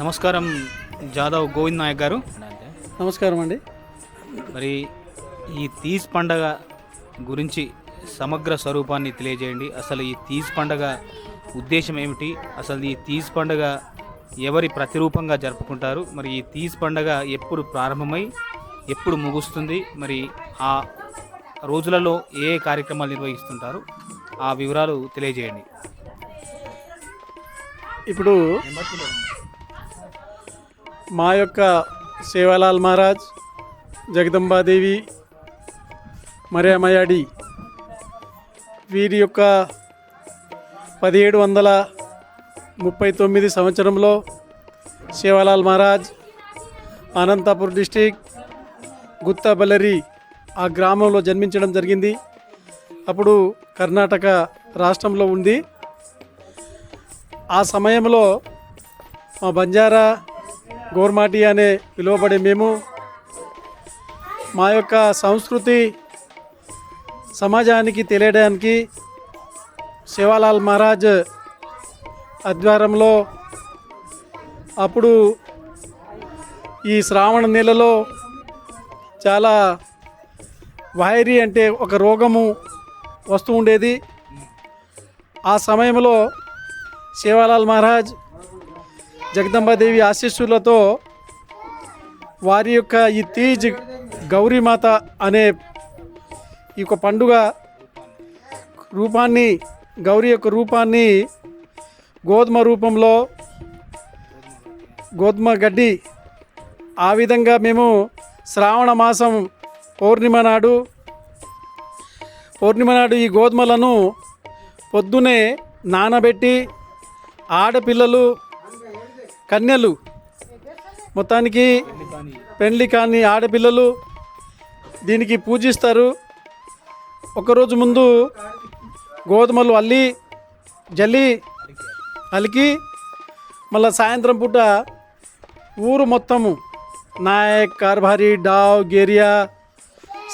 నమస్కారం జాదవ్ గోవింద్ నాయక్ గారు. నమస్కారం అండి. మరి ఈ తీజ్ పండగ గురించి సమగ్ర స్వరూపాన్ని తెలియజేయండి. అసలు ఈ తీజ్ పండగ ఉద్దేశం ఏమిటి? అసలు ఈ తీజ్ పండగ ఎవరి ప్రతిరూపంగా జరుపుకుంటారు? మరి ఈ తీజ్ పండగ ఎప్పుడు ప్రారంభమై ఎప్పుడు ముగుస్తుంది? మరి ఆ రోజులలో ఏ కార్యక్రమాలు నిర్వహిస్తుంటారు? ఆ వివరాలు తెలియజేయండి. ఇప్పుడు మా యొక్క సేవాలాల్ మహారాజ్ జగదంబాదేవి మరేమయాడి వీరి యొక్క పదిహేడు వందల ముప్పై తొమ్మిది సంవత్సరంలో శివలాల్ మహారాజ్ అనంతపూర్ డిస్టిక్ గుత్తబల్లరి ఆ గ్రామంలో జన్మించడం జరిగింది. అప్పుడు కర్ణాటక రాష్ట్రంలో ఉంది. ఆ సమయంలో మా బంజారా గోర్మాటి అనే పిలువబడే మేము మా యొక్క సంస్కృతి సమాజానికి తెలియడానికి శివాలాల్ మహారాజ్ ఆధ్వర్యంలో అప్పుడు ఈ శ్రావణ నెలలో చాలా వైరీ అంటే ఒక రోగము వస్తూ ఉండేది. ఆ సమయంలో శివాలాల్ మహారాజ్ జగదంబాదేవి ఆశీస్సులతో వారి యొక్క ఈ తీజ్ గౌరీమాత అనే ఈ యొక్క పండుగ రూపాన్ని గౌరీ యొక్క రూపాన్ని గోధుమ రూపంలో గోధుమ గడ్డి ఆ విధంగా మేము శ్రావణ మాసం పౌర్ణిమ నాడు పౌర్ణిమ నాడు ఈ గోధుమలను పొద్దునే నానబెట్టి ఆడపిల్లలు కన్యలు మొత్తానికి పెండ్లి కాని ఆడపిల్లలు దీనికి పూజిస్తారు. ఒకరోజు ముందు గోధుమలు అల్లి జల్లి అలికి మళ్ళీ సాయంత్రం పూట ఊరు మొత్తము. నాయక్ కార్భారి డావ్ గేరియా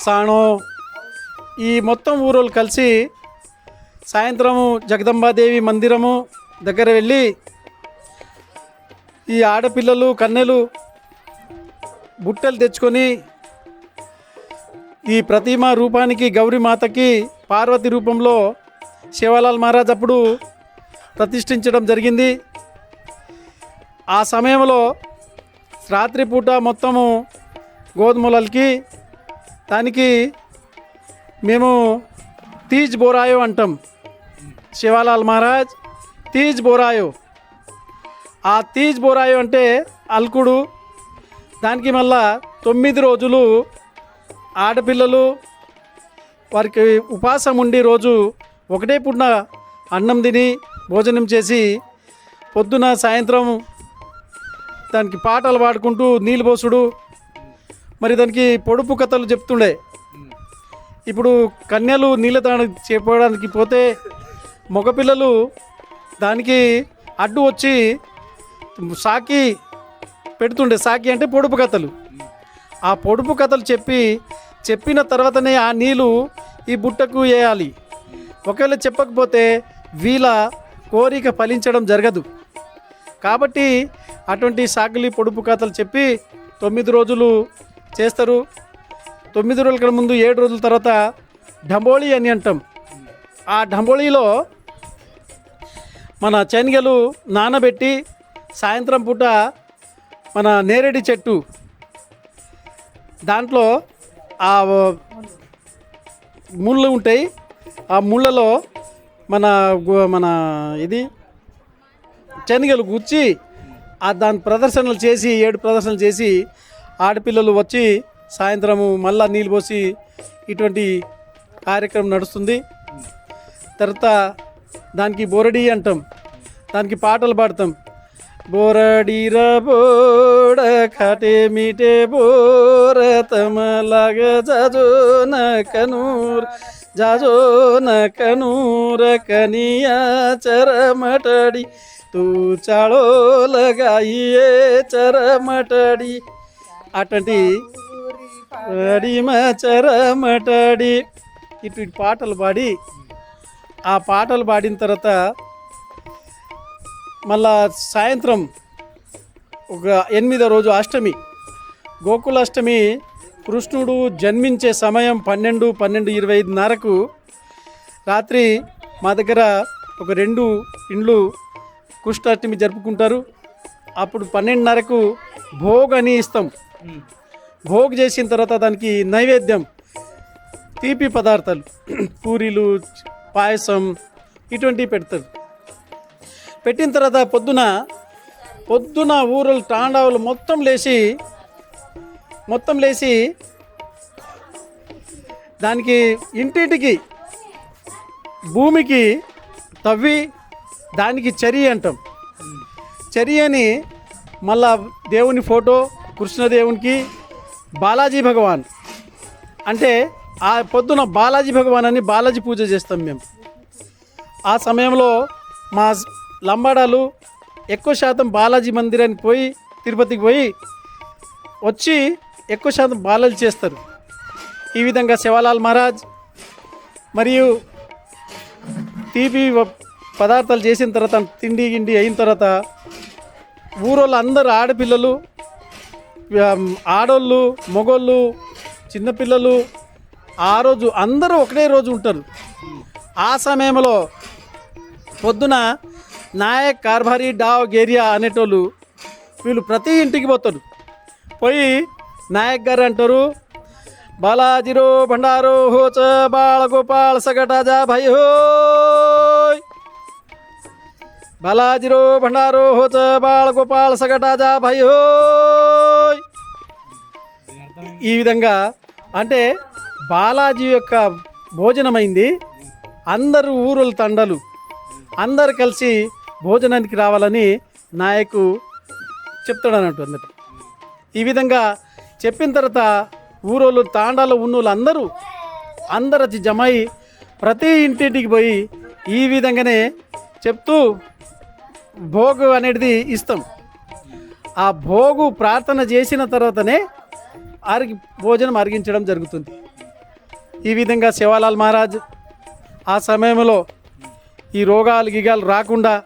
సాణో ఈ మొత్తం ఊరోళ్ళు కలిసి సాయంత్రము జగదంబాదేవి మందిరము దగ్గర వెళ్ళి ఈ ఆడపిల్లలు కన్నెలు బుట్టలు తెచ్చుకొని ఈ ప్రతిమ రూపానికి గౌరీమాతకి పార్వతి రూపంలో శివలాల్ మహారాజ్ అప్పుడు ప్రతిష్ఠించడం జరిగింది. ఆ సమయంలో రాత్రిపూట మొత్తము గోధుమలకి దానికి మేము తీజ్ బోరాయో అంటాం. శివాలాల్ మహారాజ్ తీజ్ బోరాయో. ఆ తీజ్ బోరాయో అంటే అల్కుడు. దానికి మళ్ళా తొమ్మిది రోజులు ఆడపిల్లలు వారికి ఉపాసం ఉండి రోజు ఒకటే పూట అన్నం తిని భోజనం చేసి పొద్దున సాయంత్రం దానికి పాటలు పాడుకుంటూ నీళ్ళు పోసుడు. మరి దానికి పొడుపు కథలు చెప్తుండే. ఇప్పుడు కన్యలు నీళ్ళ తాను చెప్పడానికి పోతే మగపిల్లలు దానికి అడ్డు వచ్చి సాకి పెడుతుండే. సాకి అంటే పొడుపు కథలు. ఆ పొడుపు కథలు చెప్పి చెప్పిన తర్వాతనే ఆ నీళ్ళు ఈ బుట్టకు వేయాలి. ఒకవేళ చెప్పకపోతే వీళ్ళ కోరిక ఫలించడం జరగదు. కాబట్టి అటువంటి సాగిలి పొడుపు కథలు చెప్పి తొమ్మిది రోజులు చేస్తారు. తొమ్మిది రోజుల ముందు ఏడు రోజుల తర్వాత ఢంబోళి అని అంటాం. ఆ ఢంబోళీలో మన శనగలు నానబెట్టి సాయంత్రం పూట మన నేరేడి చెట్టు దాంట్లో ఆ ముళ్ళు ఉంటాయి. ఆ ముళ్ళలో మన మన ఇది శనగలు గుచ్చి ఆ దాని ప్రదర్శనలు చేసి ఏడు ప్రదర్శనలు చేసి ఆడపిల్లలు వచ్చి సాయంత్రము మళ్ళా నీళ్ళు పోసి ఇటువంటి కార్యక్రమం నడుస్తుంది. తర్వాత దానికి బోరడి అంటాం. దానికి పాటలు పాడతాం. బోరడీర బోడ ఖాటే మీటే బోర తమ లాగ జాజో న కనూర్ జాజోన కనూర కనియా చరమటడి తూ చాళోలగాయే చరమటడి అటువంటి అడిమ చరమటడి ఇటు ఇటు పాటలు పాడి ఆ పాటలు పాడిన తర్వాత మళ్ళా సాయంత్రం ఒక ఎనిమిదో రోజు అష్టమి గోకులాష్టమి కృష్ణుడు జన్మించే సమయం పన్నెండు పన్నెండు ఇరవై ఐదున్నరకు రాత్రి మా దగ్గర ఒక రెండు ఇండ్లు కృష్ణాష్టమి జరుపుకుంటారు. అప్పుడు పన్నెండున్నరకు భోగ్ అని ఇస్తాం. భోగ్ చేసిన తర్వాత దానికి నైవేద్యం తీపి పదార్థాలు పూరీలు పాయసం ఇటువంటివి పెడతారు. పెట్టిన తర్వాత పొద్దున పొద్దున ఊరలు తాండావులు మొత్తం లేచి మొత్తం లేచి దానికి ఇంటింటికి భూమికి తవ్వి దానికి చరి అంటాం. చరి అని మళ్ళా దేవుని ఫోటో కృష్ణదేవునికి బాలాజీ భగవాన్. అంటే ఆ పొద్దున బాలాజీ భగవాన్ అని బాలాజీ పూజ చేస్తాం మేము. ఆ సమయంలో మా లంబాడాలు ఎక్కువ శాతం బాలాజీ మందిరానికి పోయి తిరుపతికి పోయి వచ్చి ఎక్కువ శాతం బాలాజీ చేస్తారు. ఈ విధంగా శివలాల్ మహారాజ్ మరియు తీపి పదార్థాలు చేసిన తర్వాత తిండి గిండి అయిన తర్వాత ఊరోళ్ళు అందరు ఆడపిల్లలు ఆడోళ్ళు మగోళ్ళు చిన్నపిల్లలు ఆ రోజు అందరూ ఒకటే రోజు ఉంటారు. ఆ సమయంలో పొద్దున నాయక్ కార్భారీ డావ్ గేరియా అనేటోళ్ళు వీళ్ళు ప్రతి ఇంటికి పోతారు. పోయి నాయక్ గారు అంటారు బాలాజీరో భండారో హోచ బాళగోపాల్ సగటాజా భై హో! బాలాజీరో భండారో హోచ బాళగోపాల్ సగటాజా భై హో! ఈ విధంగా అంటే బాలాజీ యొక్క భోజనమైంది. అందరూ ఊరుల తండలు. అందరు కలిసి భోజనానికి రావాలని నాయకు చెప్తాడు అన్నట్టు అన్నట్టు. ఈ విధంగా చెప్పిన తర్వాత ఊరోళ్ళు తాండాలో ఉన్నోళ్ళు అందరూ అందరు వచ్చి జమై ప్రతి ఇంటింటికి పోయి ఈ విధంగానే చెప్తూ భోగు అనేది ఇస్తాం. ఆ భోగు ప్రార్థన చేసిన తర్వాతనే అరిగి భోజనం అరిగించడం జరుగుతుంది. ఈ విధంగా శివాలాల్ మహారాజ్ ఆ సమయంలో ఈ రోగాలు గిగాలు రాకుండా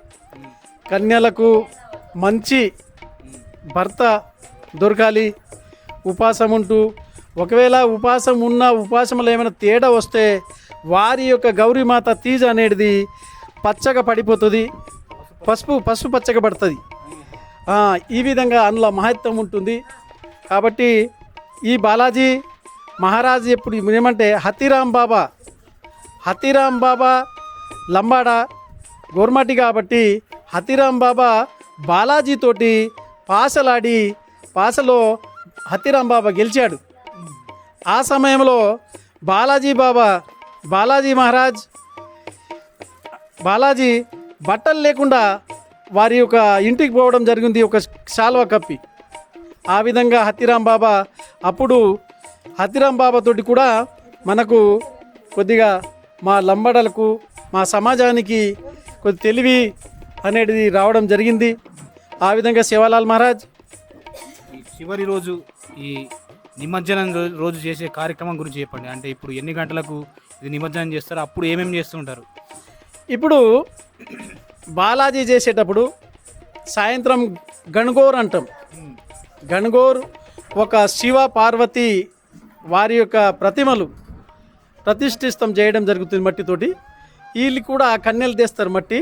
కన్యలకు మంచి భర్త దొరకాలి. ఉపాసం ఉంటూ ఒకవేళ ఉపాసం ఉన్న ఉపాసంలో ఏమైనా తేడా వస్తే వారి యొక్క గౌరీమాత తీజ అనేది పచ్చగా పడిపోతుంది. పసుపు పసుపు పచ్చగా పడుతుంది. ఈ విధంగా అందులో మహత్వం ఉంటుంది. కాబట్టి ఈ బాలాజీ మహారాజ్ ఎప్పుడు ఏమంటే హతిరామ్ బాబా హతిరామ్ బాబా లంబాడా గోర్మాటి కాబట్టి హతిరామ్ బాబా బాలాజీతోటి పాసలాడి పాసలో హతిరామ్ బాబా గెలిచాడు. ఆ సమయంలో బాలాజీ బాబా బాలాజీ మహారాజ్ బాలాజీ బట్టలు లేకుండా వారి యొక్క ఇంటికి పోవడం జరిగింది ఒక శాల్వ కప్పి. ఆ విధంగా హతిరామ్ బాబా అప్పుడు హతిరామ్ బాబాతోటి కూడా మనకు కొద్దిగా మా లంబడలకు మా సమాజానికి కొద్ది తెలివి అనేది రావడం జరిగింది. ఆ విధంగా శివలాల్ మహారాజ్. ఈ చివరి రోజు ఈ నిమజ్జనం రోజు చేసే కార్యక్రమం గురించి చెప్పండి. అంటే ఇప్పుడు ఎన్ని గంటలకు ఇది నిమజ్జనం చేస్తారో అప్పుడు ఏమేమి చేస్తుంటారు? ఇప్పుడు బాలాజీ చేసేటప్పుడు సాయంత్రం గణగోర్ అంటాం. గణగోర్ ఒక శివ పార్వతి వారి యొక్క ప్రతిమలు ప్రతిష్ఠిస్తం చేయడం జరుగుతుంది మట్టితోటి. వీళ్ళు కూడా కన్నెలు తెస్తారు మట్టి.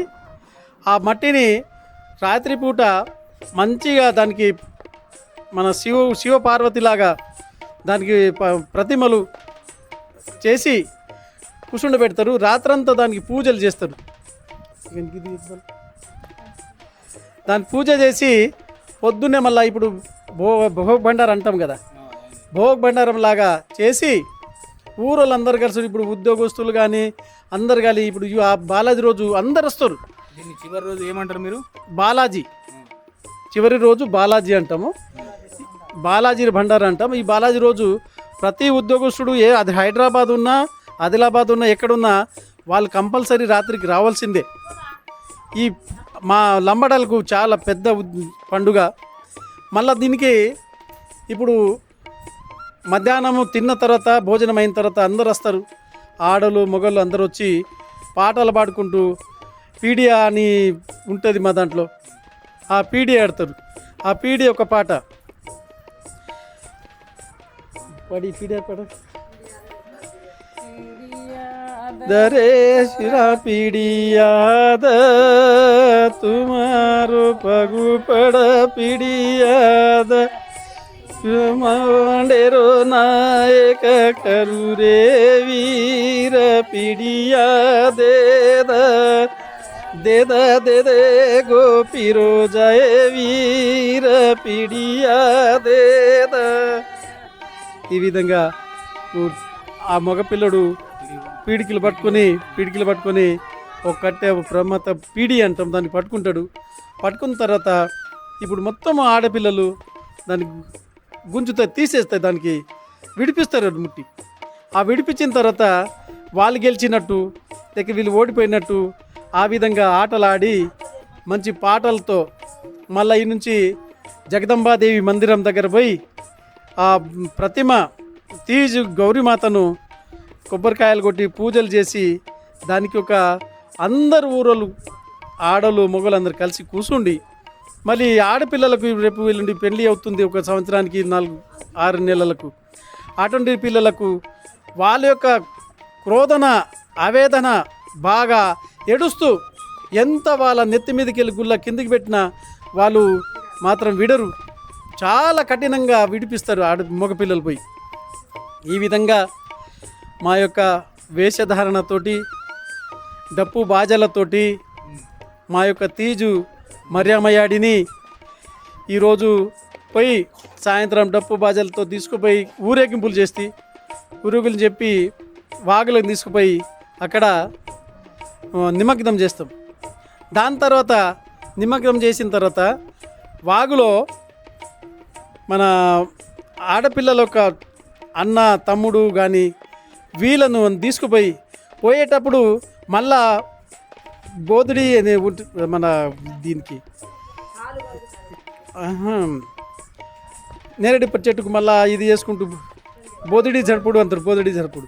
ఆ మట్టిని రాత్రిపూట మంచిగా దానికి మన శివ శివపార్వతిలాగా దానికి ప్రతిమలు చేసి కూర్చుండబెడతారు రాత్రంతా దానికి పూజలు చేస్తారు. దాని పూజ చేసి పొద్దున్నే మళ్ళీ ఇప్పుడు భో భోగ్ అంటాం కదా. భోగబండారం లాగా చేసి ఊరోళ్ళందరూ కలిసి ఇప్పుడు ఉద్యోగస్తులు కానీ అందరు కానీ ఇప్పుడు ఆ బాలాజీ రోజు అందరు వస్తారు దీన్ని చివరి రోజు ఏమంటారు మీరు? బాలాజీ. చివరి రోజు బాలాజీ అంటాము. బాలాజీ భండార్ అంటాం ఈ బాలాజీ రోజు ప్రతి ఉద్యోగస్తుడు ఏ అది హైదరాబాద్ ఉన్నా ఆదిలాబాద్ ఉన్నా ఎక్కడున్నా వాళ్ళు కంపల్సరీ రాత్రికి రావాల్సిందే. ఈ మా లంబడాలకు చాలా పెద్ద పండుగ. మళ్ళీ దీనికి ఇప్పుడు మధ్యాహ్నము తిన్న తర్వాత భోజనం అయిన తర్వాత అందరు వస్తారు. ఆడలు మొగలు అందరూ వచ్చి పాటలు పాడుకుంటూ పీడియా అని ఉంటుంది మా దాంట్లో ఆ పీడియా ఆడతారు ఆ పీడియా ఒక పాట పాడి పీడియా పాట दरे शिरा पीड़ियाद तुम्हारो पगु पड़ पीड़ियाद मांडेरो नायक करू रे वीर पीड़िया दे द दे द दे दे गोपीरो जय वीर పీడియా దే ద ఈ విధంగా ఊ- ఆ మగపిల్లడు పీడికిలు పట్టుకొని పీడికిలు పట్టుకొని ఒక కట్టె ప్రమత పీడి అంటాం దాన్ని పట్టుకుంటాడు పట్టుకున్న తర్వాత ఇప్పుడు మొత్తం ఆడపిల్లలు దాన్ని గుంజుతాయి తీసేస్తాయి దానికి విడిపిస్తారు అది ముట్టి ఆ విడిపించిన తర్వాత వాళ్ళు గెలిచినట్టు లేక వీళ్ళు ఓడిపోయినట్టు ఆ విధంగా ఆటలాడి మంచి పాటలతో మళ్ళీ నుంచి జగదంబాదేవి మందిరం దగ్గర పోయి ఆ ప్రతిమ తీజు గౌరీమాతను కొబ్బరికాయలు కొట్టి పూజలు చేసి దానికి ఒక అందరు ఊరోళ్ళు ఆడలు మొగలు అందరు కలిసి కూర్చుండి మళ్ళీ ఆడపిల్లలకు రేపు వీళ్ళుండి పెళ్ళి అవుతుంది ఒక సంవత్సరానికి నాలుగు ఆరు నెలలకు. అటువంటి పిల్లలకు వాళ్ళ యొక్క క్రోధన ఆవేదన బాగా ఏడుస్తూ ఎంత వాళ్ళ నెత్తి మీదకి వెళ్ళి గుళ్ళ కిందికి పెట్టినా వాళ్ళు మాత్రం విడరు. చాలా కఠినంగా విడిపిస్తారు ఆడ మగపిల్లలు పోయి. ఈ విధంగా మా యొక్క వేషధారణతోటి డప్పు బాజలతోటి మా యొక్క తీజు మర్యామయాడిని ఈరోజు పోయి సాయంత్రం డప్పు బాజలతో తీసుకుపోయి ఊరేగింపులు చేసి ఊరేగులు చెప్పి వాగులకు తీసుకుపోయి అక్కడ నిమగ్నం చేస్తాం. దాని తర్వాత నిమగ్నం చేసిన తర్వాత వాగులో మన ఆడపిల్లల యొక్క అన్న తమ్ముడు కానీ వీళ్ళను తీసుకుపోయి పోయేటప్పుడు మళ్ళా బోధుడి అనే మన దీనికి నేరడి చెట్టుకు మళ్ళా ఇది చేసుకుంటూ బోధుడి జరుపుడు అంటారు బోధుడి జరుపుడు.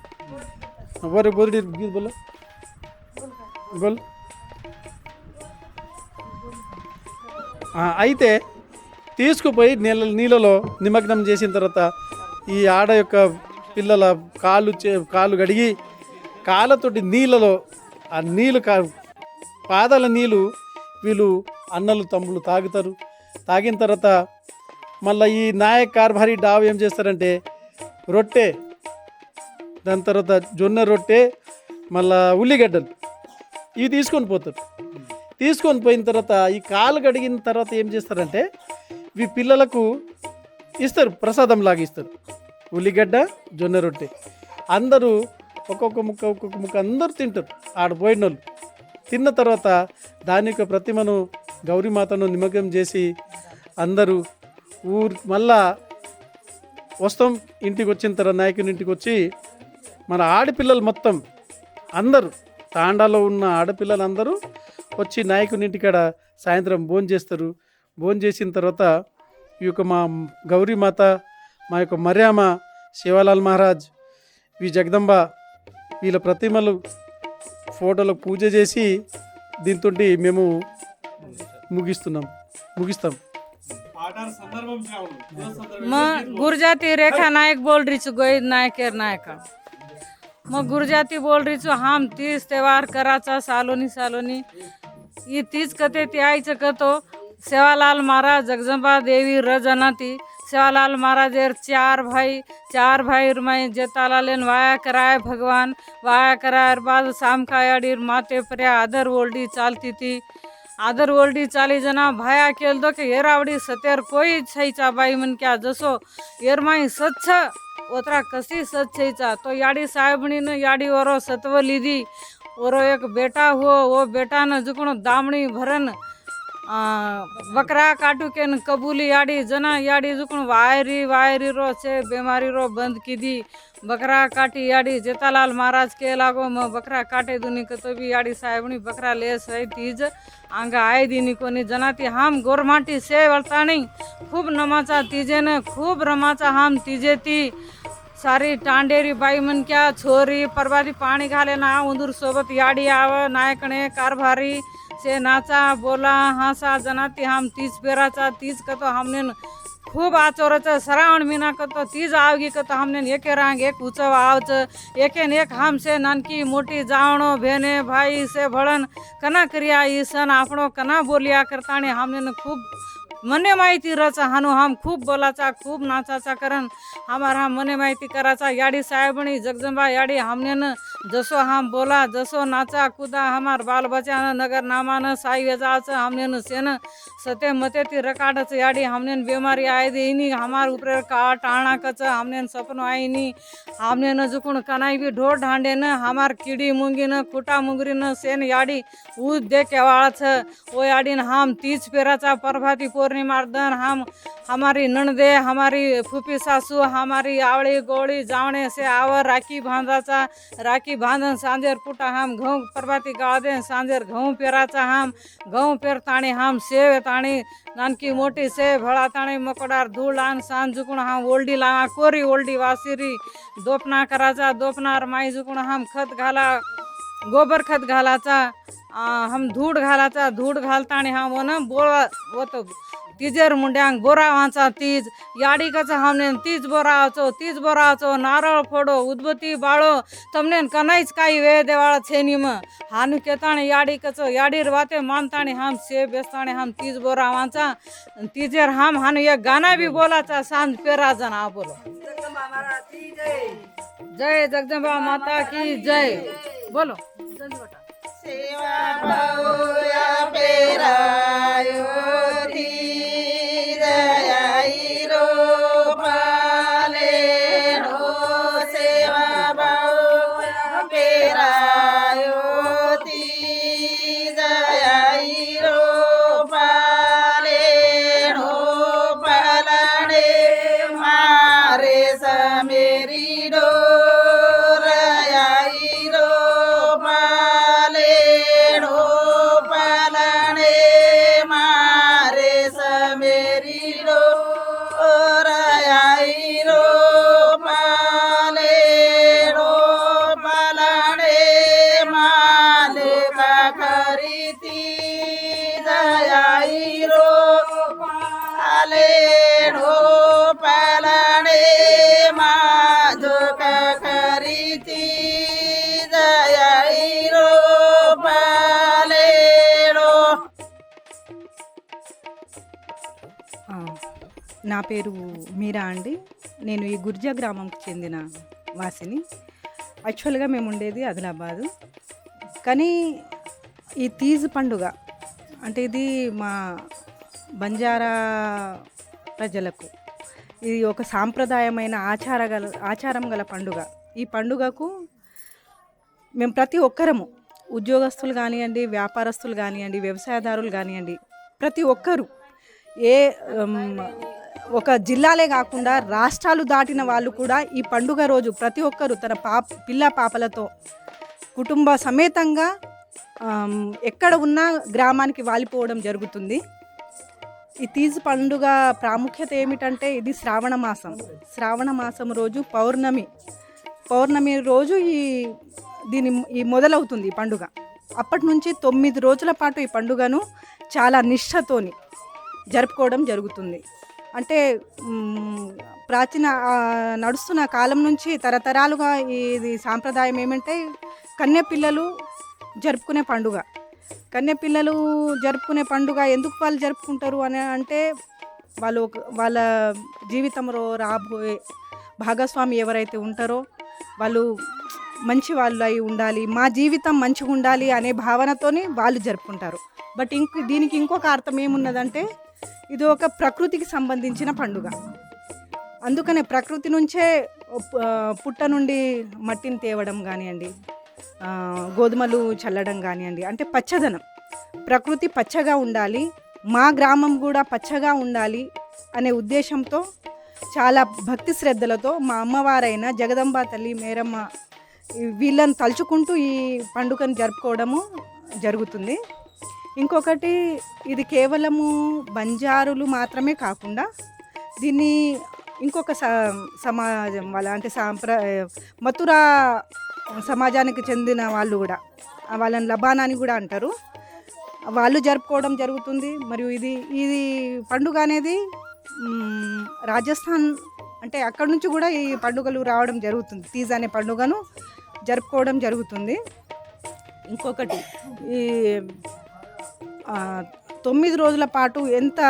ఎవరు బోధుడి గీత గోల్. అయితే తీసుకుపోయి నీళ్ళ నీళ్ళలో నిమగ్నం చేసిన తర్వాత ఈ ఆడ యొక్క పిల్లల కాళ్ళు చే కాళ్ళు కడిగి కాళ్ళతోటి నీళ్ళలో ఆ నీళ్ళు కా పాదాల నీళ్ళు వీళ్ళు అన్నలు తమ్ముళ్ళు తాగుతారు. తాగిన తర్వాత మళ్ళీ ఈ నాయక్ కార్భారీ డావ్ ఏం చేస్తారంటే రొట్టె దాని తర్వాత జొన్న రొట్టె మళ్ళా ఉల్లిగడ్డలు. ఇవి తీసుకొని పోతారు. తీసుకొని పోయిన తర్వాత ఈ కాలు కడిగిన తర్వాత ఏం చేస్తారంటే ఇవి పిల్లలకు ఇస్తారు ప్రసాదం లాగా ఇస్తారు. ఉల్లిగడ్డ జొన్న రొట్టె. అందరూ ఒక్కొక్క ముక్క ఒక్కొక్క ముక్క అందరూ తింటారు. ఆడ పోయిన వాళ్ళు తిన్న తర్వాత దాని యొక్క ప్రతిమను గౌరీమాతను నిమగ్నం చేసి అందరూ ఊరు మళ్ళా వస్తాం ఇంటికి వచ్చిన తర్వాత నాయకుని ఇంటికి వచ్చి మన ఆడపిల్లలు మొత్తం అందరూ తాండాలో ఉన్న ఆడపిల్లలందరూ వచ్చి నాయకుని ఇంటికాడ సాయంత్రం భోజనం చేస్తారు. భోజనం చేసిన తర్వాత ఈ యొక్క మా గౌరీమాత మా యొక్క మర్యామ శివాలాల్ మహారాజ్ ఈ జగదంబ వీళ్ళ ప్రతిమలు ఫోటోలు పూజ చేసి దీంతో మేము ముగిస్తున్నాం. ముగిస్తాం. మా గురుజాతి రేఖా నాయక్ బోల్డ్రిచ్ రిచ్ గోయిద్ నాయకేర్ నాయక. मग गुरुजाती बोल रही छू हम तीज त्योहार कराचा सालोनी सालोनी. ये तीज कते ते आईचं कतो हो. सेवालाल महाराज जगजंबा देवी रजनाती. सेवालाल महाराज एर चार भाई चार भाई माई जेतालालेन वाया कराय भगवान वाया कराय बाद शाम का माते पर्या आदर ओल्डी चालती थी आदर ओल्डी चाली जना भाया केल दो के येरावडी सतेर कोई छईचा बाई मन क्या जसो येरमाई स्वच्छ ઓતરા કસી સચ છેચા તો યાડી સાહેબણીને યાડી ઓરો સત્વ લીધી. ઓરો એક બેટા હો, ઓ બેટાને જુકણો દામણી ભરન બકરા કાટું કે કબૂલી યાડી, જના યાડી જુકણ વાયરી વાયરી રો છે, બીમારી રો બંધ કીધી. બકરા કાટી યાડી, જેતાલાલ મહારાજ કે લાગો, મ બકરા કાટે દુની કતો બી યાડી સાહેબણી બકરા લે સહી તીજ. આંગા આય દીની કોની જનાતી હામ ગોરમાટી સે વળતાણી ખૂબ નમાચા તીજે ને ખૂબ રમાચા હામ તીજેતી सारी टांडेरी बाई मन क्या छोरी परबादी पाणी घाले ना उंदूर सोबत याडी आव नायकणे कारभारी से नाचा बोला हासा जनाती हम तीज पेराचा तीज कतो हमने खूप आचोराचं श्रावण मिना कतो तीज आवगी कतो हमने एके रांग एक उत्सव आवच एकेन एक हम से नानकी मोठी जावणो भेने भाई से भळन कना क्रिया ई सण आपणो कना बोलिया करताने हमने खूप मने माहिती रचा हानू हम खूप बोलाचा खूप नाचाचा कारण. हमारा मने माहिती कराचा याडी साहेबणी जगजंबा याडी हमनेन. जसो हम बोला जसो नाचा कुदा हमार बाल बच्चा नगर नामान साई वेजाचं हमने न सेन. सते मते ती रकाडच याडी हमनेन न बीमारी आय देनी हमार उपरे का टाणा कच हमनेन सपन आईनी हमने न कनाई भी ढोर ढांडे न हमार कीड़ी मुंगी कुटा मुंगरी न सेन याडी ऊ दे केवाळच. ओ याडीन हम तीज पेराचा पोर पौर्णिमा हम हमारी नणदे हमारी फूफी सासू हमारी आवळी गोळी जावणे से आवर राखी बांधाचा राखी बांधन सांजेर पुटा हम गहू प्रभाती गाळदे सांजेर गहू पेराचा हम गहू पेरताणी हम सेव ताणी नानकी मोठी से भळा ताणी मकोडार धूळ आण सांज झुकून हम ओल्डी लावा कोरी ओल्डी वासिरी दोपना करायचा दोपणार माई झुकून हम खत घाला गोबर खत घालाचा हम धूड घालाचा धूड घालताणी हम वन बोळ होतो. तिजेर बोरा वांचा तीज याडिकाचा हमनेन तीज बोरा आचो तीज बोरा आचो नारळ फोडो उदबती बाळो तमनेन कनाईच काही वेळ देवाळा छेनी हान केताणे याडिकचो याडीर वाते मानताणे हम से बेसताणे हम तीज बोरा वाचा तिजेर हम हान एक गाना बी बोलाचा सांज पेरा जण हा बोलो. जय जगदंबा माता की जय. बोलो. सेवा पेरायो. నా పేరు మీరా అండి. నేను ఈ గుర్జా గ్రామంకి చెందిన వాసిని. యాక్చువల్గా మేము ఉండేది ఆదిలాబాదు. కానీ ఈ తీజ్ పండుగ అంటే ఇది మా బంజారా ప్రజలకు ఇది ఒక సాంప్రదాయమైన ఆచార గల ఆచారం గల పండుగ. ఈ పండుగకు మేము ప్రతి ఒక్కరము ఉద్యోగస్తులు కానివ్వండి వ్యాపారస్తులు కానివ్వండి వ్యవసాయదారులు కానివ్వండి ప్రతి ఒక్కరు ఏ ఒక జిల్లాలే కాకుండా రాష్ట్రాలు దాటిన వాళ్ళు కూడా ఈ పండుగ రోజు ప్రతి ఒక్కరు తన పాప పిల్ల పాపలతో కుటుంబ సమేతంగా ఎక్కడ ఉన్నా గ్రామానికి వాలిపోవడం జరుగుతుంది. ఈ తీజ్ పండుగ ప్రాముఖ్యత ఏమిటంటే ఇది శ్రావణ మాసం. శ్రావణ మాసం రోజు పౌర్ణమి. పౌర్ణమి రోజు ఈ దీని ఈ మొదలవుతుంది ఈ పండుగ. అప్పటి నుంచి తొమ్మిది రోజుల పాటు ఈ పండుగను చాలా నిష్ఠతోని జరుపుకోవడం జరుగుతుంది. అంటే ప్రాచీన నడుస్తున్న కాలం నుంచి తరతరాలుగా ఇది సాంప్రదాయం ఏమంటే కన్య పిల్లలు జరుపుకునే పండుగ. కన్య పిల్లలు జరుపుకునే పండుగ ఎందుకు వాళ్ళు జరుపుకుంటారు అని అంటే వాళ్ళు వాళ్ళ జీవితంలో రాబోయే భాగస్వామి ఎవరైతే ఉంటారో వాళ్ళు మంచి వాళ్ళు అయి ఉండాలి మా జీవితం మంచిగా ఉండాలి అనే భావనతోనే వాళ్ళు జరుపుకుంటారు. బట్ ఇంక దీనికి ఇంకొక అర్థం ఏమున్నదంటే ఇది ఒక ప్రకృతికి సంబంధించిన పండుగ. అందుకనే ప్రకృతి నుంచే పుట్ట నుండి మట్టిని తేవడం కానివ్వండి గోధుమలు చల్లడం కానివ్వండి అంటే పచ్చదనం. ప్రకృతి పచ్చగా ఉండాలి మా గ్రామం కూడా పచ్చగా ఉండాలి అనే ఉద్దేశంతో చాలా భక్తి శ్రద్ధలతో మా అమ్మవారైన జగదంబ తల్లి మేరమ్మ వీళ్ళని తలుచుకుంటూ ఈ పండుగను జరుపుకోవడము జరుగుతుంది. ఇంకొకటి ఇది కేవలము బంజారులు మాత్రమే కాకుండా దీన్ని ఇంకొక స సమాజం వాళ్ళ అంటే సాంప్ర మథురా సమాజానికి చెందిన వాళ్ళు కూడా వాళ్ళని లబానా అని కూడా అంటారు. వాళ్ళు జరుపుకోవడం జరుగుతుంది. మరియు ఇది ఇది పండుగ అనేది రాజస్థాన్ అంటే అక్కడి నుంచి కూడా ఈ పండుగలు రావడం జరుగుతుంది. తీజ్ అనే పండుగను జరుపుకోవడం జరుగుతుంది. ఇంకొకటి ఈ తొమ్మిది రోజుల పాటు ఎంత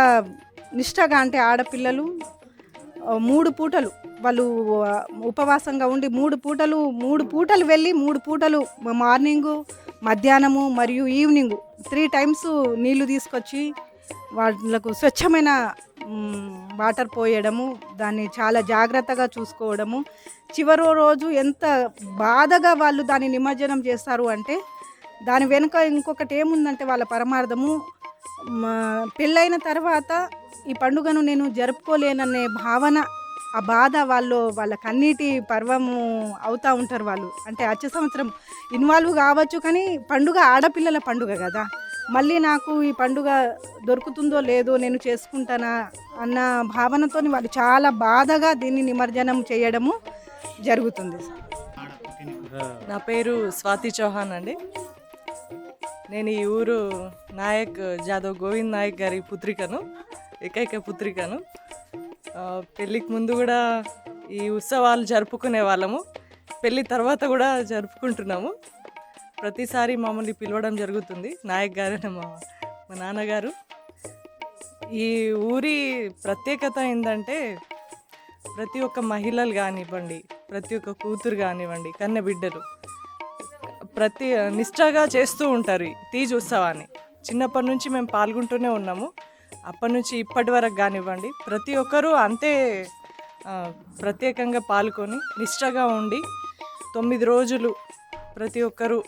నిష్టగా అంటే ఆడపిల్లలు మూడు పూటలు వాళ్ళు ఉపవాసంగా ఉండి మూడు పూటలు మూడు పూటలు వెళ్ళి మూడు పూటలు మార్నింగు మధ్యాహ్నము మరియు ఈవినింగు త్రీ టైమ్స్ నీళ్ళు తీసుకొచ్చి వాళ్ళకు స్వచ్ఛమైన వాటర్ పోయడము దాన్ని చాలా జాగ్రత్తగా చూసుకోవడము. చివరో రోజు ఎంత బాధగా వాళ్ళు దాన్ని నిమజ్జనం చేస్తారు అంటే దాని వెనుక ఇంకొకటి ఏముందంటే వాళ్ళ పరమార్థము. మా పెళ్ళైన తర్వాత ఈ పండుగను నేను జరుపుకోలేననే భావన ఆ బాధ వాళ్ళు వాళ్ళ కన్నీటి పర్వము అవుతూ ఉంటారు వాళ్ళు. అంటే వచ్చే సంవత్సరం ఇన్వాల్వ్ కావచ్చు కానీ పండుగ ఆడపిల్లల పండుగ కదా. మళ్ళీ నాకు ఈ పండుగ దొరుకుతుందో లేదో నేను చేసుకుంటానా అన్న భావనతో వాళ్ళు చాలా బాధగా దీన్ని నిమజ్జనం చేయడము జరుగుతుంది నా పేరు స్వాతి చౌహాన్ అండి. నేను ఈ ఊరు నాయక్ జాదవ్ గోవింద్ నాయక్ గారి పుత్రికను ఏకైక పుత్రికను. పెళ్ళికి ముందు కూడా ఈ ఉత్సవాలు జరుపుకునే వాళ్ళము. పెళ్ళి తర్వాత కూడా జరుపుకుంటున్నాము. ప్రతిసారి మమ్మల్ని పిలవడం జరుగుతుంది. నాయక్ గారు మా మా నాన్నగారు. ఈ ఊరి ప్రత్యేకత ఏంటంటే ప్రతి ఒక్క మహిళలు కానివ్వండి ప్రతి ఒక్క కూతురు కానివ్వండి కన్నె బిడ్డలు ప్రతి నిష్ఠగా చేస్తూ ఉంటారు ఈ తీజ్ ఉత్సవాన్ని చిన్నప్పటి నుంచి మేము పాల్గొంటూనే ఉన్నాము. అప్పటి నుంచి ఇప్పటి వరకు కానివ్వండి ప్రతి ఒక్కరూ అంతే ప్రత్యేకంగా పాల్గొని నిష్ఠగా ఉండి తొమ్మిది రోజులు ప్రతి ఒక్కరూ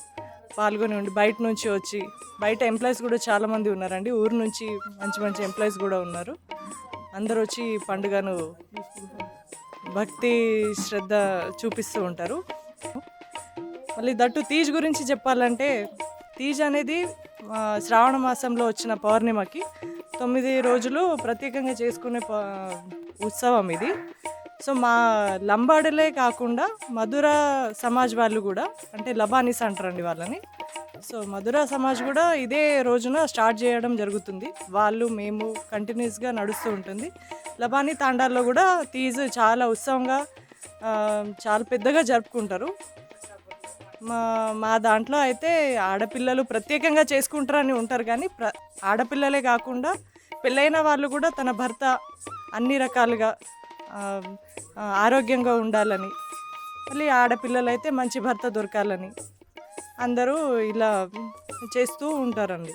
పాల్గొని ఉండి బయట నుంచి వచ్చి బయట ఎంప్లాయీస్ కూడా చాలామంది ఉన్నారండి. ఊరు నుంచి మంచి మంచి ఎంప్లాయీస్ కూడా ఉన్నారు. అందరూ వచ్చి పండుగను భక్తి శ్రద్ధ చూపిస్తూ ఉంటారు. మళ్ళీ దట్టు తీజ్ గురించి చెప్పాలంటే తీజ్ అనేది శ్రావణ మాసంలో వచ్చిన పౌర్ణిమకి తొమ్మిది రోజులు ప్రత్యేకంగా చేసుకునే ఉత్సవం ఇది. సో మా లంబాడలే కాకుండా మధుర సమాజ్ వాళ్ళు కూడా అంటే లబానీస్ అంటారండి వాళ్ళని. సో మధుర సమాజ్ కూడా ఇదే రోజున స్టార్ట్ చేయడం జరుగుతుంది. వాళ్ళు మేము కంటిన్యూస్గా నడుస్తూ ఉంటుంది. లబానీ తాండాల్లో కూడా తీజ్ చాలా ఉత్సవంగా చాలా పెద్దగా జరుపుకుంటారు. మా మా దాంట్లో అయితే ఆడపిల్లలు ప్రత్యేకంగా చేసుకుంటారని ఉంటారు. కానీ ప్ర ఆడపిల్లలే కాకుండా పెళ్ళైన వాళ్ళు కూడా తన భర్త అన్ని రకాలుగా ఆరోగ్యంగా ఉండాలని మళ్ళీ ఆడపిల్లలు అయితే మంచి భర్త దొరకాలని అందరూ ఇలా చేస్తూ ఉంటారండి.